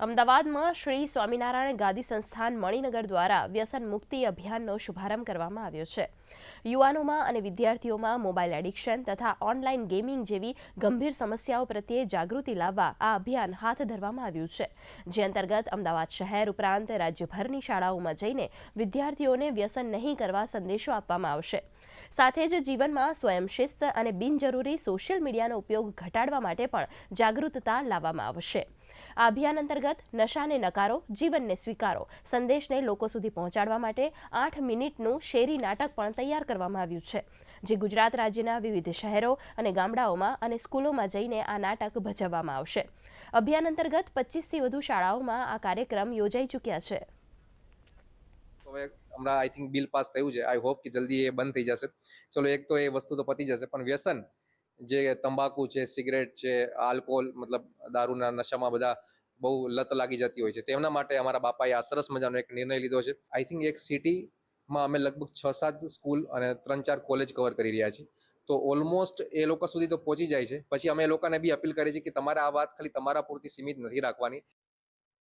અમદાવાદમાં શ્રી સ્વામિનારાયણ ગાદી સંસ્થાન મણિનગર દ્વારા વ્યસન મુક્તિ અભિયાનનો શુભારંભ કરવામાં આવ્યો છે. યુવાનોમાં અને વિદ્યાર્થીઓમાં મોબાઈલ એડિક્શન તથા ઓનલાઈન ગેમિંગ જેવી ગંભીર સમસ્યાઓ પ્રત્યે જાગૃતિ લાવવા આ અભિયાન હાથ ધરવામાં આવ્યું છે. જે અંતર્ગત અમદાવાદ શહેર ઉપરાંત રાજ્યભરની શાળાઓમાં જઈને વિદ્યાર્થીઓને વ્યસન નહીં કરવા સંદેશો આપવામાં આવશે. સાથે જ જીવનમાં સ્વયંશિસ્ત અને બિનજરૂરી સોશિયલ મીડિયાનો ઉપયોગ ઘટાડવા માટે પણ જાગૃતતા લાવવામાં આવશે. આ અભિયાન અંતર્ગત નશાને નકારો, જીવનને સ્વીકારો. સંદેશને લોકો સુધી પહોંચાડવા માટે આઠ મિનિટનું શેરી નાટક પણ તૈયાર કરવામાં આવ્યું છે, જે ગુજરાત રાજ્યના વિવિધ શહેરો અને ગામડાઓમાં અને સ્કૂલોમાં જઈને આ નાટક ભજવવામાં આવશે. અભિયાન અંતર્ગત પચીસથી વધુ શાળાઓમાં આ કાર્યક્રમ યોજાઈ ચૂક્યા છે. હવે હમણાં આઈ થિંક બિલ પાસ થયું છે. આઈ હોપ કે જલ્દી એ બંધ થઈ જશે. ચલો, એક તો એ વસ્તુ તો પતી જશે, પણ વ્યસન જે તંબાકુ છે, સિગરેટ છે, આલ્કોહોલ, મતલબ દારૂના નશામાં બધા બહુ લત લાગી જતી હોય છે. તેમના માટે અમારા બાપાએ આ સરસ મજાનો એક નિર્ણય લીધો છે. આઈ થિંક એક સિટીમાં અમે લગભગ છ સાત સ્કૂલ અને ત્રણ ચાર કોલેજ કવર કરી રહ્યા છીએ. તો ઓલમોસ્ટ એ લોકો સુધી તો પહોંચી જાય છે. પછી અમે એ લોકોને બી અપીલ કરીએ છીએ કે તમારે આ વાત ખાલી તમારા પૂરતી સીમિત નથી રાખવાની.